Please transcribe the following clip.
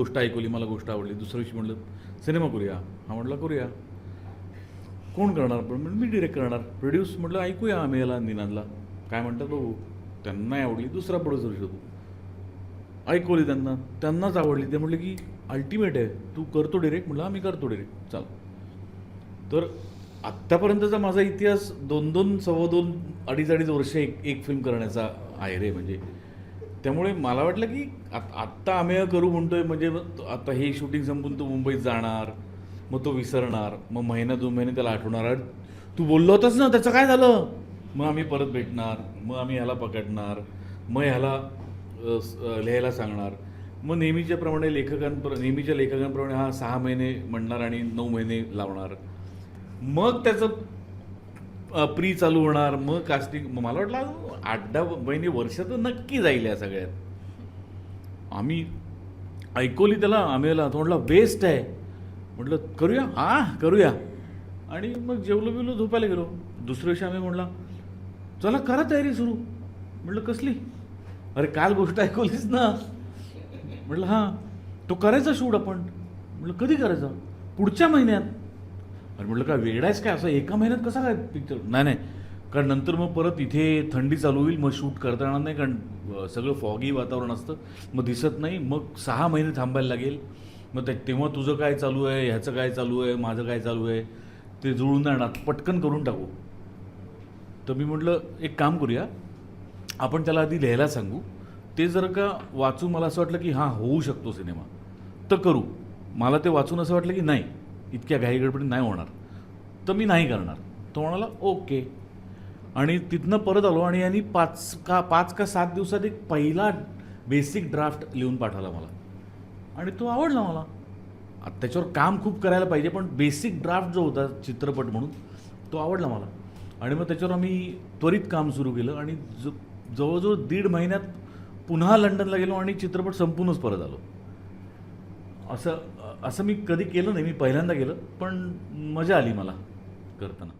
गोष्ट ऐकवली मला गोष्ट आवडली. दुसऱ्या दिवशी म्हटलं सिनेमा करूया. हा म्हटलं करूया. कोण करणार? पण मी डिरेक्ट करणार. प्रोड्यूस म्हटलं ऐकूया आम्ही याला निनादला. काय म्हणतात बघू. त्यांना नाही आवडली दुसरा प्रोड्युसर शोधू. ऐकवली त्यांना. त्यांनाच आवडली. ते म्हटलं की अल्टिमेट आहे. तू करतो डिरेक्ट म्हटलं आम्ही करतो डिरेक्ट चाल. तर आत्तापर्यंतचा माझा इतिहास दोन दोन सव्वा दोन अडीच अडीच वर्ष एक एक फिल्म करण्याचा आहे रे. म्हणजे त्यामुळे मला वाटलं की आत- आत्ता आम्ही करू म्हणतोय म्हणजे आता हे शूटिंग संपून तो मुंबईत जाणार मग तो विसरणार मग महिना दोन महिने त्याला आठवणार. तू बोललो होतास ना त्याचं काय झालं? मग आम्ही परत भेटणार मग आम्ही ह्याला पकडणार मग ह्याला लिहायला सांगणार. मग नेहमीच्याप्रमाणे लेखकांप्र नेहमीच्या लेखकांप्रमाणे हा सहा महिने म्हणणार आणि नऊ महिने लावणार. मग त्याचं प्री चालू होणार मग कास्टिंग मला वाटलं अजून आठ दहा महिने वर्ष तर नक्की जाईल या सगळ्यात. आम्ही ऐकवली त्याला आम्ही तो म्हटलं बेस्ट आहे. म्हटलं करूया? हा करूया. आणि मग जेवलो बिवलो झोपायला गेलो. दुसऱ्या दिवशी आम्ही म्हटला चला करा तयारी सुरू. म्हटलं कसली? अरे काल गोष्ट ऐकवलीस ना. म्हटलं हां तो करायचा शूट आपण. म्हटलं कधी करायचा? पुढच्या महिन्यात. अरे म्हटलं काय वेगळाच काय? असं एका महिन्यात कसा काय पिक्चर नाही नाही. कारण नंतर मग परत इथे थंडी चालू होईल मग शूट करता येणार नाही कारण सगळं फॉगी वातावरण असतं. मग दिसत नाही. मग सहा महिने थांबायला लागेल. मग ते तेव्हा तुझं काय चालू आहे? ह्याचं काय चालू आहे? माझं काय चालू आहे? ते जुळून जाणार. पटकन करून टाकू. तर मी म्हटलं एक काम करूया. आपण त्याला आधी लिहायला सांगू. ते जर का वाचून मला असं वाटलं की हां होऊ शकतो सिनेमा तर करू. मला ते वाचून असं वाटलं की नाही. इतक्या घाई गडबडीत नाही होणार. तर मी नाही करणार. तो म्हणाला ओके. आणि तिथनं परत आलो आणि यांनी पाच का पाच का सात दिवसात एक पहिला बेसिक ड्राफ्ट लिहून पाठवला मला. आणि तो आवडला मला. त्याच्यावर काम खूप करायला पाहिजे पण बेसिक ड्राफ्ट जो होता चित्रपट म्हणून तो आवडला मला. आणि मग त्याच्यावर आम्ही त्वरित काम सुरू केलं आणि ज जवळजवळ दीड महिन्यात पुन्हा लंडनला गेलो आणि चित्रपट संपूनच परत आलो. असं असं मी कधी केलं नाही मी पहिल्यांदा केलं पण मजा आली मला करताना.